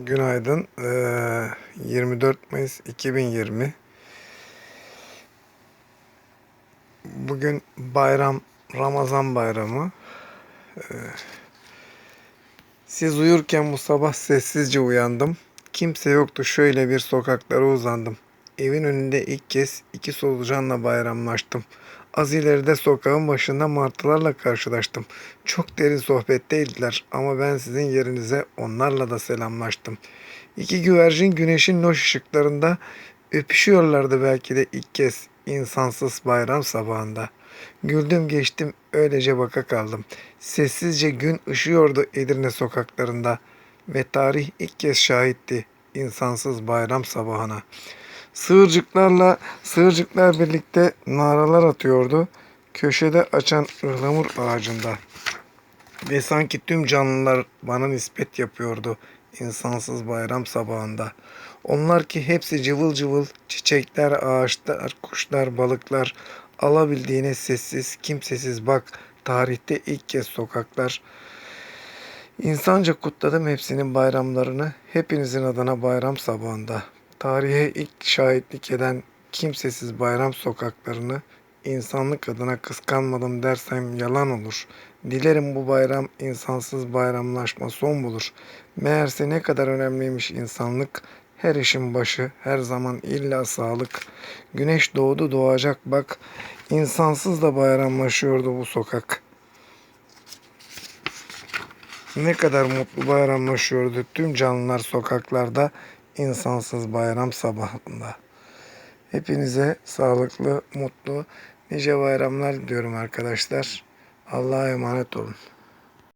Günaydın. Ee, 24 Mayıs 2020. Bugün bayram, Ramazan bayramı. Ee, siz uyurken bu sabah sessizce uyandım. Kimse yoktu. Şöyle bir sokaklara uzandım. Evin önünde ilk kez iki solucanla bayramlaştım. Az ileride sokağın başında martılarla karşılaştım. Çok derin sohbetteydiler ama ben sizin yerinize onlarla da selamlaştım. İki güvercin güneşin loş ışıklarında öpüşüyorlardı belki de ilk kez insansız bayram sabahında. Güldüm geçtim öylece baka kaldım. Sessizce gün ışıyordu Edirne sokaklarında ve tarih ilk kez şahitti insansız bayram sabahına. Sığırcıklarla sığırcıklar birlikte naralar atıyordu. Köşede açan ıhlamur ağacında. Ve sanki tüm canlılar bana nispet yapıyordu insansız bayram sabahında. Onlar ki hepsi cıvıl cıvıl çiçekler, ağaçlar, kuşlar, balıklar alabildiğine sessiz, kimsesiz bak tarihte ilk kez sokaklar. İnsanca kutladım hepsinin bayramlarını. Hepinizin adına bayram sabahında. Tarihe ilk şahitlik eden kimsesiz bayram sokaklarını insanlık adına kıskanmadım dersem yalan olur. Dilerim bu bayram insansız bayramlaşma son bulur. Meğerse ne kadar önemliymiş insanlık. Her işin başı her zaman illa sağlık. Güneş doğdu doğacak bak. İnsansız da bayramlaşıyordu bu sokak. Ne kadar mutlu bayramlaşıyordu tüm canlılar sokaklarda insansız bayram sabahında. Hepinize sağlıklı, mutlu, nice bayramlar diliyorum arkadaşlar. Allah'a emanet olun.